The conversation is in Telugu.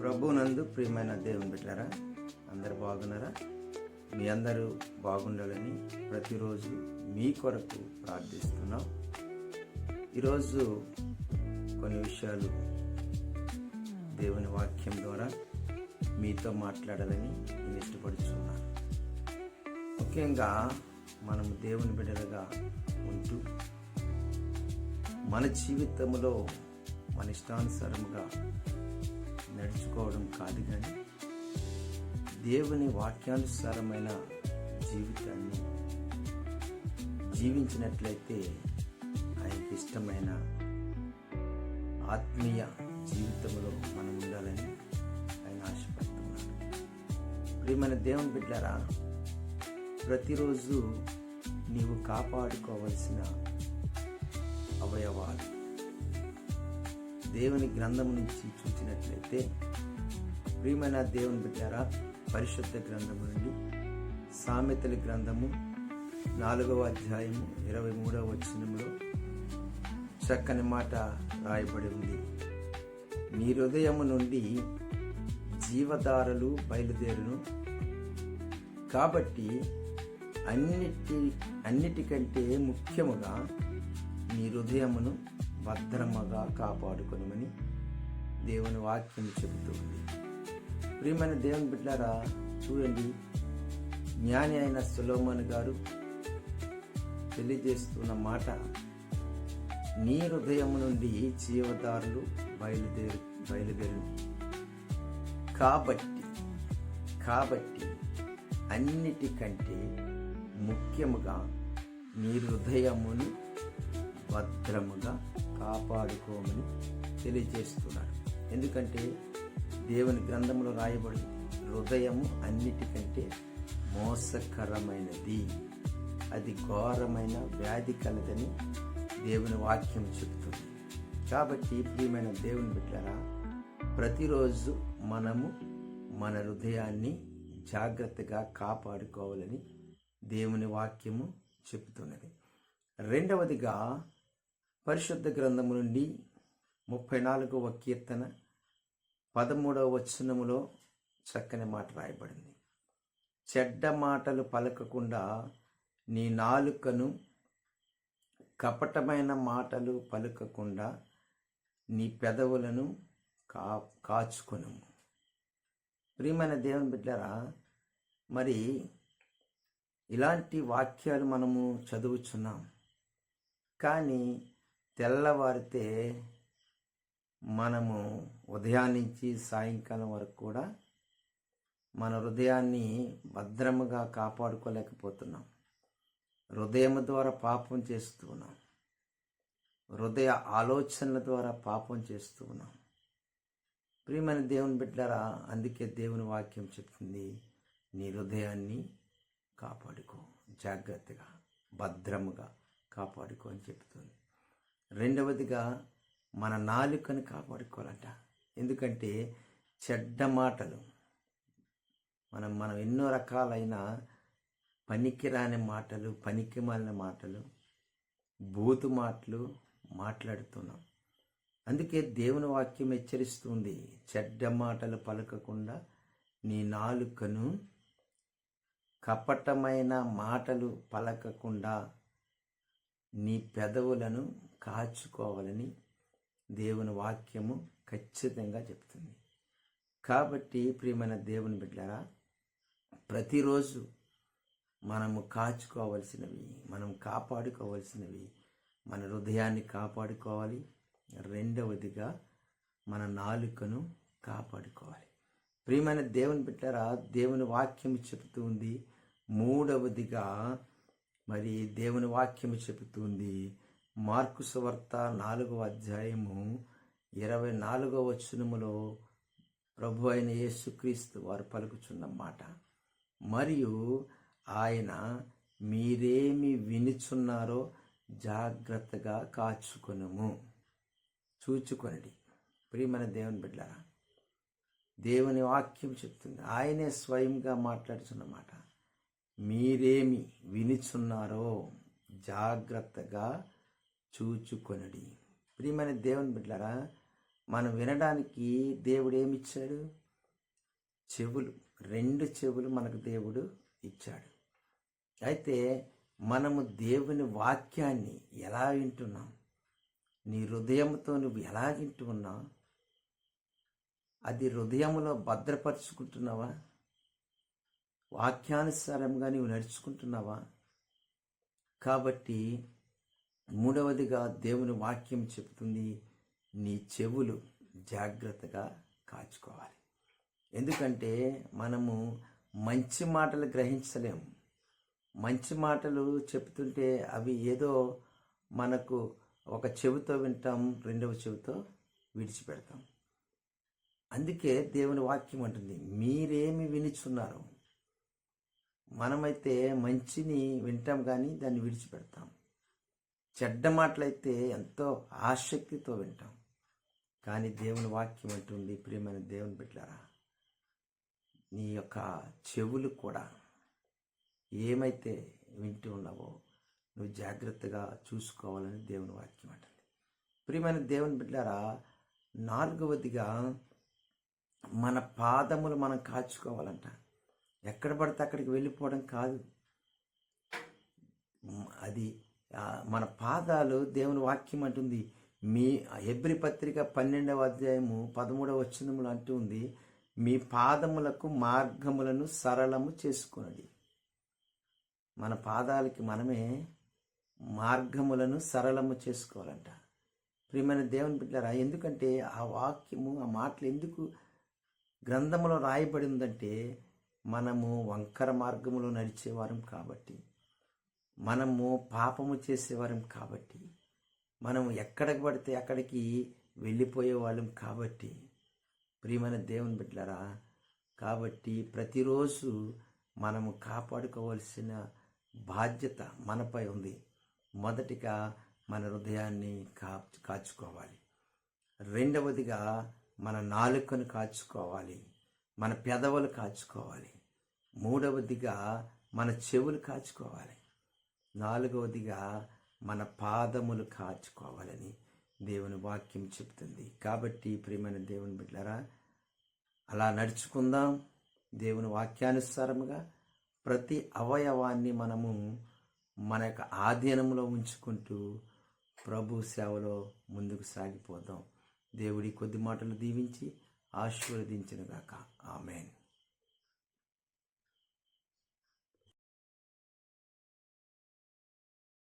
ప్రభునందు ప్రియమైన దేవుని బిడ్డారా అందరు బాగున్నారా? మీ అందరూ బాగుండాలని ప్రతిరోజు మీ కొరకు ప్రార్థిస్తున్నాం. ఈరోజు కొన్ని విషయాలు దేవుని వాక్యం ద్వారా మీతో మాట్లాడాలని నేను ఇష్టపడుతున్నాను ముఖ్యంగా మనము దేవుని బిడ్డలుగా ఉంటూ మన జీవితంలో మన ఇష్టానుసారముగా నడుచుకోవడం కాదు కానీ దేవుని వాక్యానుసారమైన జీవితాన్ని జీవించినట్లయితే ఆయనకి ఇష్టమైన ఆత్మీయ జీవితంలో మనం ఉండాలని ఆయన ఆశపడుతున్నాడు. ప్రియమైన దేవుని బిడ్డారా ప్రతిరోజు నీవు కాపాడుకోవలసిన అవయవాలు దేవుని గ్రంథం నుంచి చూసినట్లయితే ప్రియమైన దేవుని బిడ్డారా పరిశుద్ధ గ్రంథము నుండి సామెతల గ్రంథము నాలుగవ అధ్యాయము ఇరవై మూడవ వచనంలో చక్కని మాట రాయబడి ఉంది. నీ హృదయము నుండి జీవధారలు బయలుదేరును. కాబట్టి అన్నిటి అన్నిటికంటే ముఖ్యముగా నీ హృదయమును భద్రముగా కాపాడుకొనమని దేవుని వాక్యం చెబుతుంది. ప్రియమైన దేవుని బిడ్డారా చూడండి జ్ఞాని అయిన సులోమన్ గారు తెలియజేస్తున్న మాట నీ హృదయం నుండి జీవదారులు బయలుదేరు బయలుదేరు కాబట్టి కాబట్టి అన్నిటికంటే ముఖ్యముగా నీ హృదయమును భద్రముగా కాపాడుకోమని తెలియజేస్తున్నాడు ఎందుకంటే దేవుని గ్రంథంలో రాయబడి హృదయము అన్నిటికంటే మోసకరమైనది. అది ఘోరమైన వ్యాధి కలదని దేవుని వాక్యం చెబుతుంది. కాబట్టి ప్రియమైన దేవుని బిడ్డరా ప్రతిరోజు మనము మన హృదయాన్ని జాగ్రత్తగా కాపాడుకోవాలని దేవుని వాక్యము చెబుతున్నది. రెండవదిగా పరిశుద్ధ గ్రంథము నుండి ముప్పై నాలుగవ కీర్తన పదమూడవ వచనములో చక్కని మాట రాయబడింది. చెడ్డ మాటలు పలకకుండా నీ నాలుకను కపటమైన మాటలు పలుకకుండా నీ పెదవులను కా కాచుకొను ప్రియమైన దేవుని బిడ్డరా మరి ఇలాంటి వాక్యాలు మనము చదువుచున్నాం. కానీ తెల్లవారితే మనము ఉదయం నుంచి సాయంకాలం వరకు కూడా మన హృదయాన్ని భద్రముగా కాపాడుకోలేకపోతున్నాం. హృదయం ద్వారా పాపం చేస్తూ ఉన్నాం. హృదయ ఆలోచనల ద్వారా పాపం చేస్తూ ఉన్నాం. ప్రియమైన దేవుని బిడ్డారా అందుకే దేవుని వాక్యం చెప్తుంది నీ హృదయాన్ని కాపాడుకో. జాగ్రత్తగా భద్రముగా కాపాడుకో అని చెప్తుంది. రెండవదిగా మన నాలుకని కాపాడుకోవాలంట. ఎందుకంటే చెడ్డ మాటలు మనం మనం ఎన్నో రకాలైన పనికిరాని మాటలు పనికి మాలిన మాటలు బూతు మాటలు మాట్లాడుతున్నాం. అందుకే దేవుని వాక్యం హెచ్చరిస్తుంది చెడ్డ మాటలు పలకకుండా నీ నాలుకను కపటమైన మాటలు పలకకుండా నీ పెదవులను కాచుకోవాలని దేవుని వాక్యము ఖచ్చితంగా చెప్తుంది. కాబట్టి ప్రియమైన దేవుని బిడ్డారా ప్రతిరోజు మనము కాచుకోవలసినవి మనం కాపాడుకోవలసినవి మన హృదయాన్ని కాపాడుకోవాలి. రెండవదిగా మన నాలుకను కాపాడుకోవాలి. ప్రియమైన దేవుని బిడ్డారా దేవుని వాక్యం చెబుతూ ఉంది. మూడవదిగా మరి దేవుని వాక్యము చెబుతుంది మార్కు సువార్త నాలుగవ అధ్యాయము ఇరవై నాలుగవ వచనములో ప్రభు అయిన యేసుక్రీస్తు వారు పలుకుచున్న మాట. మరియు ఆయన మీరేమి వినుచున్నారో జాగ్రత్తగా కాచుకొనుము. చూచుకొనడి. ప్రియమైన దేవుని బిడ్డారా దేవుని వాక్యం చెప్తుంది. ఆయనే స్వయంగా మాట్లాడుతున్నమాట మీరేమి వినుచున్నారో జాగ్రత్తగా చూచుకొనడి. ప్రియమైన దేవుని బిడ్డలారా మనం వినడానికి దేవుడు ఏమిచ్చాడు? చెవులు. రెండు చెవులు మనకు దేవుడు ఇచ్చాడు. అయితే మనము దేవుని వాక్యాన్ని ఎలా వింటున్నాం? నీ హృదయంతో నువ్వు ఎలా వింటున్నావు? అది హృదయంలో భద్రపరుచుకుంటున్నావా? వాక్యానుసారంగా నువ్వు నడుచుకుంటున్నావా? కాబట్టి మూడవదిగా దేవుని వాక్యం చెబుతుంది నీ చెవులు జాగ్రత్తగా కాచుకోవాలి. ఎందుకంటే మనము మంచి మాటలు గ్రహించలేము. మంచి మాటలు చెప్తుంటే అవి ఏదో మనకు ఒక చెవితో వింటాం రెండవ చెవితో విడిచిపెడతాం. అందుకే దేవుని వాక్యం అంటుంది మీరేమి వినిచున్నారు. మనమైతే మంచిని వింటాం కానీ దాన్ని విడిచిపెడతాం. చెడ్డ మాటలైతే ఎంతో ఆసక్తితో వింటాం. కానీ దేవుని వాక్యం అంటుంది ప్రియమైన దేవుని బిడ్డారా నీ యొక్క చెవులు కూడా ఏమైతే వింటూ ఉన్నావో నువ్వు జాగ్రత్తగా చూసుకోవాలని దేవుని వాక్యం అంటుంది. ప్రియమైన దేవుని బిడ్డారా నాలుగవదిగా మన పాదములు మనం కాచుకోవాలంట. ఎక్కడ పడితే అక్కడికి వెళ్ళిపోవడం కాదు. అది మన పాదాలు దేవుని వాక్యం అంటుంది. మీ ఎబ్రి పత్రిక పన్నెండవ అధ్యాయము పదమూడవ వచ్చినములు అంటూ ఉంది మీ పాదములకు మార్గములను సరళము చేసుకునండి. మన పాదాలకి మనమే మార్గములను సరళము చేసుకోవాలంట. ప్రియమైన దేవుని బిడ్డారా ఎందుకంటే ఆ వాక్యము ఆ మాటలు ఎందుకు గ్రంథములో రాయబడిందంటే మనము వంకర మార్గములో నడిచేవారం కాబట్టి. మనము పాపము చేసేవారం కాబట్టి మనము ఎక్కడికి పడితే అక్కడికి వెళ్ళిపోయే వాళ్ళం కాబట్టి ప్రియమైన దేవుని బిడ్డలరా కాబట్టి ప్రతిరోజు మనము కాపాడుకోవాల్సిన బాధ్యత మనపై ఉంది. మొదటిగా మన హృదయాన్ని కా కాచుకోవాలి. రెండవదిగా మన నాలుకను కాచుకోవాలి. మన పెదవులు కాచుకోవాలి. మూడవదిగా మన చెవులు కాచుకోవాలి. నాలుగవదిగా మన పాదములు కాచుకోవాలని దేవుని వాక్యం చెప్తుంది. కాబట్టి ప్రియమైన దేవుని బిడ్డరా అలా నడుచుకుందాం. దేవుని వాక్యానుసారముగా ప్రతి అవయవాన్ని మనము మన యొక్క ఆధీనంలో ఉంచుకుంటూ ప్రభు సేవలో ముందుకు సాగిపోదాం. దేవుడి కొద్ది మాటలు దీవించి ఆశీర్వదించినగాక. ఆమెన్.